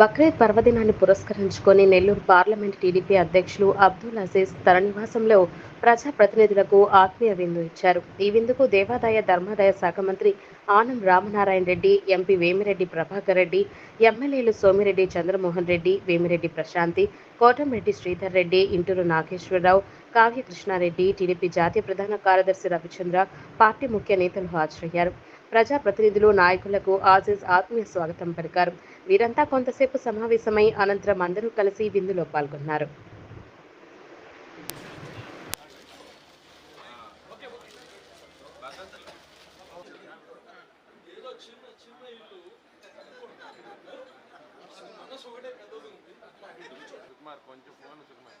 బక్రీద్ పర్వదినాన్ని పురస్కరించుకొని Nellore parliament TDP అధ్యక్షులు అబ్దుల్ అజీజ్ తన నివాసంలో ప్రజాప్రతినిధులకు ఆత్మీయ విందు ఇచ్చారు. ఈ విందుకు దేవాదాయ ధర్మాదాయ శాఖ మంత్రి ఆనం రామనారాయణ రెడ్డి ఎంపీ వేమిరెడ్డి ప్రభాకర్ రెడ్డి ఎమ్మెల్యేలు సోమిరెడ్డి చంద్రమోహన్ రెడ్డి వేమిరెడ్డి ప్రశాంతి కోటంరెడ్డి శ్రీధర్ రెడ్డి ఇంటూరు నాగేశ్వరరావు కావ్య కృష్ణారెడ్డి టీడీపీ జాతీయ ప్రధాన కార్యదర్శి రవిచంద్ర పార్టీ ముఖ్య నేతలు హాజరయ్యారు. ప్రజాప్రతినిధులు నాయకులకు ఆజీజ్ ఆత్మీయ స్వాగతం పలికారు. వీరంతా కొంతసేపు సమావేశమై అనంతరం అందరూ కలిసి విందులో పాల్గొన్నారు. కొంచెం ఫోన్ సుకుమార్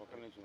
ఒక నిమిషం